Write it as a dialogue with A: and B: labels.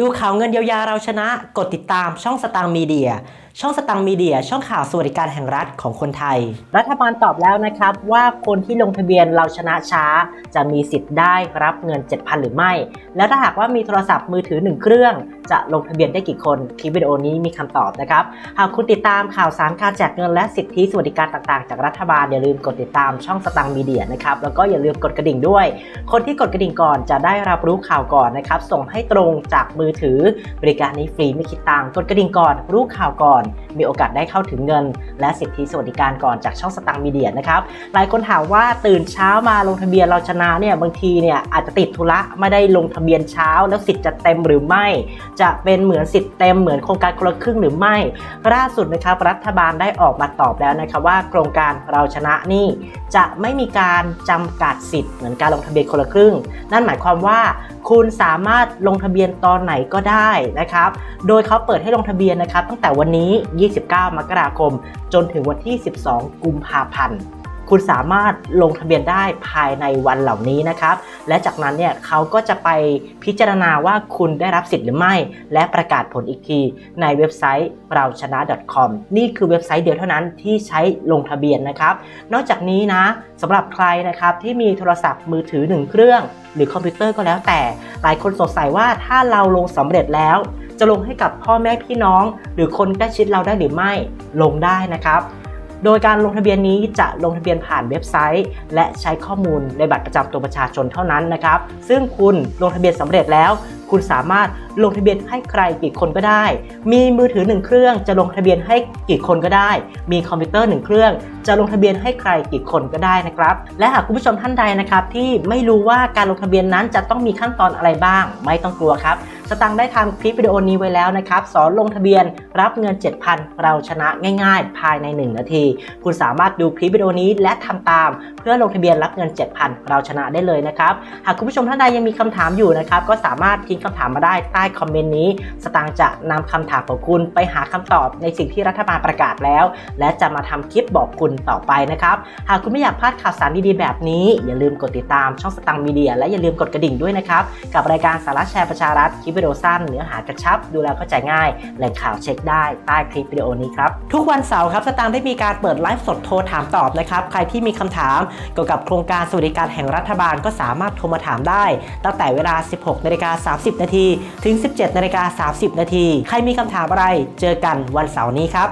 A: ดูข่าวเงินเยียวยาเราชนะ กดติดตามช่องสตางค์มีเดีย ช่องสตางค์มีเดีย ช่องข่าวสวัสดิการแห่งรัฐของคนไทย รัฐบาลตอบแล้วนะครับ ว่าคนที่ลงทะเบียนเราชนะช้า จะมีสิทธิ์ได้รับเงิน 7,000 หรือไม่ แล้วถ้าหากว่ามีโทรศัพท์มือถือ 1 เครื่องจะลงทะเบียนได้กี่คนคลิปวิดีโอนี้มีคำตอบนะครับ หากคุณติดตามข่าวสารการแจกเงินและสิทธิสวัสดิการต่างๆ จากรัฐบาลอย่าลืมกดติดตามช่องสตางค์มีเดียนะครับแล้วก็อย่าลืมกดกระดิ่งด้วย คนที่กดกระดิ่งก่อนจะได้รับรู้ข่าวก่อนนะครับส่งให้ตรงจากมือถือบริการนี้ฟรีไม่คิดตังค์กดกระดิ่งก่อนรู้ข่าวก่อน มีโอกาสได้เข้าถึงเงิน และสิทธิสวัสดิการก่อนจากช่องสตางค์มีเดียนะครับหลายคนถามว่าตื่นเช้ามาลงทะเบียนเราชนะเนี่ยบางทีเนี่ยอาจจะติดธุระไม่ได้ลงทะเบียนเช้าแล้วสิทธิ์จะเต็มหรือไม่จะเป็นเหมือนสิทธิ์เต็มเหมือนโครงการคนละครึ่งหรือไม่ ล่าสุดนะครับรัฐบาลได้ออกมาตอบแล้วนะครับว่าโครงการเราชนะนี่จะไม่มีการจำกัดสิทธิ์เหมือนการลงทะเบียนคนละครึ่ง นั่นหมายความว่าคุณสามารถลงทะเบียนตอนไหนก็ได้นะครับ โดยเขาเปิดให้ลงทะเบียนนะครับ ตั้งแต่วันนี้ 29 มกราคม จนถึงวันที่ 12 กุมภาพันธ์ คุณสามารถลงทะเบียนได้ภายในวันเหล่านี้นะครับ และจากนั้นเนี่ยเขาก็จะไปพิจารณาว่าคุณได้รับสิทธิ์หรือไม่ และประกาศผลอีกทีในเว็บไซต์เราชนะ .com นี่คือเว็บไซต์เดียวเท่านั้นที่ใช้ลงทะเบียนนะครับ นอกจากนี้นะสำหรับใครนะครับที่มีโทรศัพท์มือถือ1เครื่อง หรือคอมพิวเตอร์ก็แล้วแต่ หลายคนสงสัยว่าถ้าเราลงสำเร็จแล้ว จะลงให้กับพ่อแม่พี่น้อง หรือคนใกล้ชิดเราได้หรือไม่ลงได้นะครับ โดยการลงทะเบียนนี้จะลงทะเบียนผ่านเว็บไซต์ และใช้ข้อมูลในบัตรประจำตัวประชาชนเท่านั้นนะครับ ซึ่งคุณลงทะเบียนสำเร็จแล้วคุณสามารถลงทะเบียนให้ใครกี่คนก็ได้ มีมือถือ 1 เครื่องจะลงทะเบียนให้กี่คนก็ได้ มีคอมพิวเตอร์ 1 เครื่อง จะลงทะเบียนให้ใครกี่คนก็ได้นะครับ และหากคุณผู้ชมท่านใดนะครับที่ไม่รู้ว่าการลงทะเบียนนั้นจะต้องมีขั้นตอนอะไรบ้าง ไม่ต้องกลัวครับ สตังได้ทำคลิปวิดีโอนี้ไว้แล้วนะครับ สอนลงทะเบียนรับเงิน 7,000 เราชนะง่าย ๆ ภายใน 1 นาที คุณสามารถดูคลิปวิดีโอนี้และทำตาม เพื่อลงทะเบียนรับเงิน 7,000 เราชนะได้เลยนะครับ หากคุณผู้ชมท่านใดยังมีคำถามอยู่นะครับก็สามารถทิ้งคำถามมาได้ใต้คอมเมนต์นี้ สตางค์จะนำคำถามของคุณไปหาคำตอบในสิ่งที่รัฐบาลประกาศแล้ว และจะมาทำคลิปบอกคุณต่อไปนะครับ หากคุณไม่อยากพลาดข่าวสารดีๆแบบนี้ อย่าลืมกดติดตามช่องสตังค์มีเดีย และอย่าลืมกดกระดิ่งด้วยนะครับ กับรายการสาระแชร์ประชารัฐคลิปวิดีโอสั้นเนื้อหากระชับ ดูแลเข้าใจง่ายแหล่งข่าวเช็คได้ใต้คลิปวิดีโอนี้ครับทุกวันเสาร์ครับสตางค์ได้มีการเปิดไลฟ์สดโทรถามตอบนะครับใครที่มีคำถามเกี่ยวกับโครงการสวัสดิการแห่งรัฐบาลก็สามารถโทรมาถามได้ ตั้งแต่เวลา 16นาฬิกา30 นาที ถึง 17นาฬิกา30 นาที ใครมีคำถามอะไร เจอกันวันเสาร์นี้ครับ